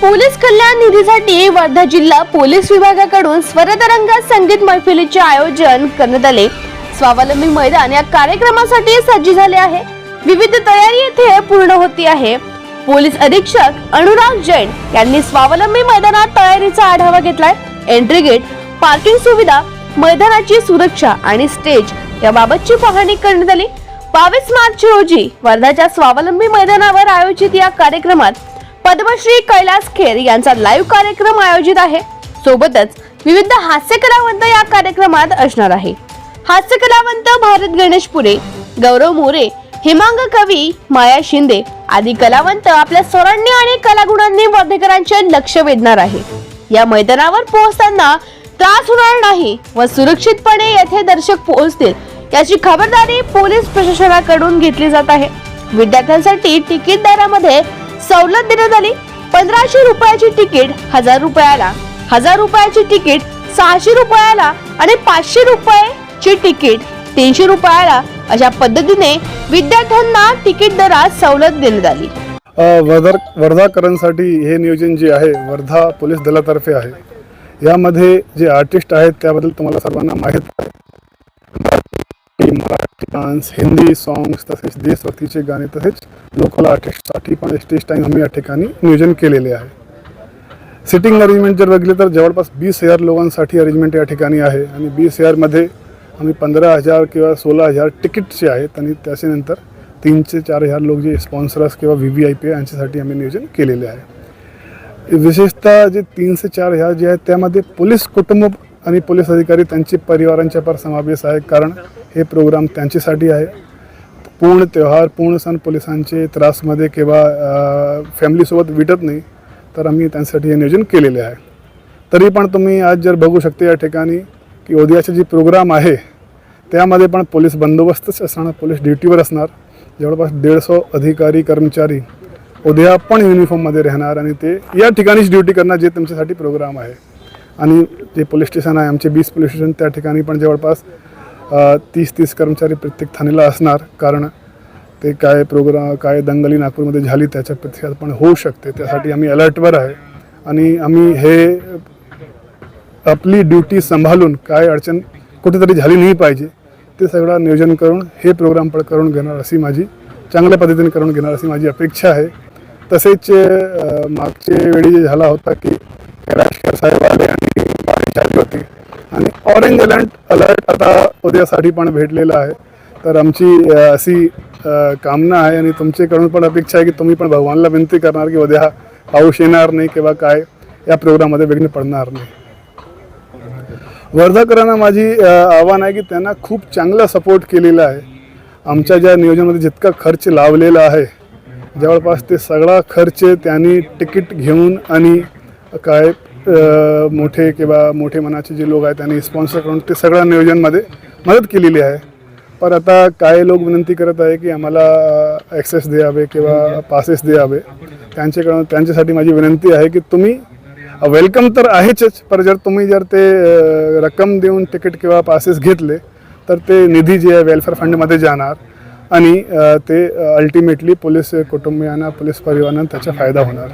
Police कल्याण निधीसाठी वर्धा जिल्हा police विभागाकडून स्वरतरंग संगीत मैफिलीचे आयोजन करण्यात आले. स्वावलंबी मैदान या कार्यक्रमासाठी सज्ज झाले आहे. विविध तयारी येथे पूर्ण होती आहे. पोलीस अधीक्षक अनुराग जैन यांनी स्वावलंबी मैदानात तयारीचा आढावा घेतलाय. एंट्री गेट पार्किंग सुविधा मैदानाची सुरक्षा आणि स्टेज याबाबतची पाहणी करण्यात आली. बावीस मार्च रोजी वर्धाच्या स्वावलंबी मैदानावर आयोजित या कार्यक्रमात पद्मश्री कैलास खेर यांचा लाईव्ह कार्यक्रम आयोजित आहे. सोबतच विविध हास्य कलावंत या कार्यक्रमात असणार आहे. हास्य कलावंत भारत गणेशपुरे गौरव मोरे हेमांग कवी माया शिंदे आदी कलावंत आपल्या स्वरांनी आणि कलागुणांनी वर्धेकरांचे लक्ष वेधणार आहे. या मैदानावर पोहोचताना त्रास होणार नाही व सुरक्षितपणे येथे दर्शक पोहोचतील याची खबरदारी पोलीस प्रशासनाकडून घेतली जात आहे. विद्यार्थ्यांसाठी तिकीट दरामध्ये सवलत देण्यात आली. पंधराशे रुपयाची तिकीट हजार रुपयाला. हजार रुपयाची तिकीट सहाशे रुपयाला आणि पाचशे रुपयाची तिकीट तीनशे रुपयाला. अशा पद्धतीने विद्यार्थ्यांना तिकीट दरात सवलत देण्यात आली. वर्धा वर्धाकरणसाठी हे नियोजन जे आहे वर्धा पोलीस दलातर्फे आहे. यामध्ये जे आर्टिस्ट आहेत त्याबद्दल तुम्हाला सर्वांना माहीत आहे. मराठी मराठी डान्स हिंदी सॉंग्स तसेच देशभक्तीचे गाणे तसेच लोकल आर्टिस्टसाठी पण स्टेज टाईम आम्ही या ठिकाणी नियोजन केलेले आहे. सिटिंग अरेंजमेंट जर बघितले तर जवळपास वीस हजार लोकांसाठी अरेंजमेंट या ठिकाणी आहे आणि वीस हजारमध्ये आम्ही पंधरा हजार किंवा सोळा हजार तिकीटचे आहेत आणि त्याच्यानंतर तीनशे चार हजार लोक जे स्पॉन्सर्स किंवा व्ही व्ही आय पी यांच्यासाठी आम्ही नियोजन केलेले आहे. विशेषतः जे तीनशे चार हजार जे आहेत त्यामध्ये पोलीस कुटुंब आणि पोलीस अधिकारी त्यांचे परिवारांच्या पर समावेश आहे कारण हे प्रोग्राम त्यांच्यासाठी आहे. पूर्ण त्यौहार पूर्ण सण पोलिसांचे त्रासमध्ये किंवा फॅमिलीसोबत विटत नाही तर आम्ही त्यांसाठी हे नियोजन केलेले आहे. तरी पण तुम्ही आज जर बघू शकते या ठिकाणी की उद्याचे जे प्रोग्राम आहे त्यामध्ये पण पोलीस बंदोबस्तच असणार पोलीस ड्युटीवर असणार. जवळपास दीडशे अधिकारी कर्मचारी उद्या पण युनिफॉर्ममध्ये राहणार आणि ते या ठिकाणीच ड्युटी करणार जे तुमच्यासाठी प्रोग्राम आहे. आणि जे पोलीस स्टेशन आहे. आमचे बीस पोलीस स्टेशन त्या ठिकाणी पण जवळपास तीस तीस कर्मचारी प्रत्येक ठाणेला असणार. कारण ते काय प्रोग्राम काय दंगली नागपूरमध्ये झाली त्याच्या प्रतिसाद पण होऊ शकते. त्यासाठी आम्ही अलर्टवर आहे. आणि आम्ही हे आपली ड्युटी सांभाळून काय अडचण कुठेतरी झाली नाही पाहिजे ते सगळं नियोजन करून हे प्रोग्राम पण करून घेणार अशी माझी चांगल्या पद्धतीने करून घेणार अशी माझी अपेक्षा आहे. तसेच मागच्या वेळी जे झाला होता की राजकर साहेब आले आणि बारिश आली होती. आणि ऑरेंज अलर्ट अलर्ट आता उद्यासाठी पण भेटलेला आहे. तर आमची अशी कामना आहे आणि तुमच्याकडून पण अपेक्षा आहे की तुम्ही पण भगवानला विनंती करणार की उद्या पाऊस येणार नाही किंवा काय या प्रोग्राममध्ये विघ्न पडणार नाही. वर्धाकरांना माझी आव्हान आहे की त्यांना खूप चांगला सपोर्ट केलेला आहे. आमच्या ज्या नियोजनामध्ये जितका खर्च लावलेला आहे जवळपास ते सगळा खर्च त्यांनी तिकीट घेऊन आणि काय मोठे किंवा मोठे मनाचे जे लोक आहेत त्यांनी स्पॉन्सर करून ते सगळ्या नियोजनमध्ये मदत केलेली आहे. पण आता काय लोक विनंती करत आहे की आम्हाला ॲक्सेस द्यावे किंवा पासेस द्यावे. त्यांच्याकडून त्यांच्यासाठी माझी विनंती आहे की तुम्ही वेलकम तर आहेच पर जर तुम्ही जर ते रक्कम देऊन तिकीट किंवा पासेस घेतले तर ते निधी जे आहे वेलफेअर फंडमध्ये जाणार आणि ते अल्टिमेटली पोलीस कुटुंबियांना पोलीस परिवारांना त्याचा फायदा होणार.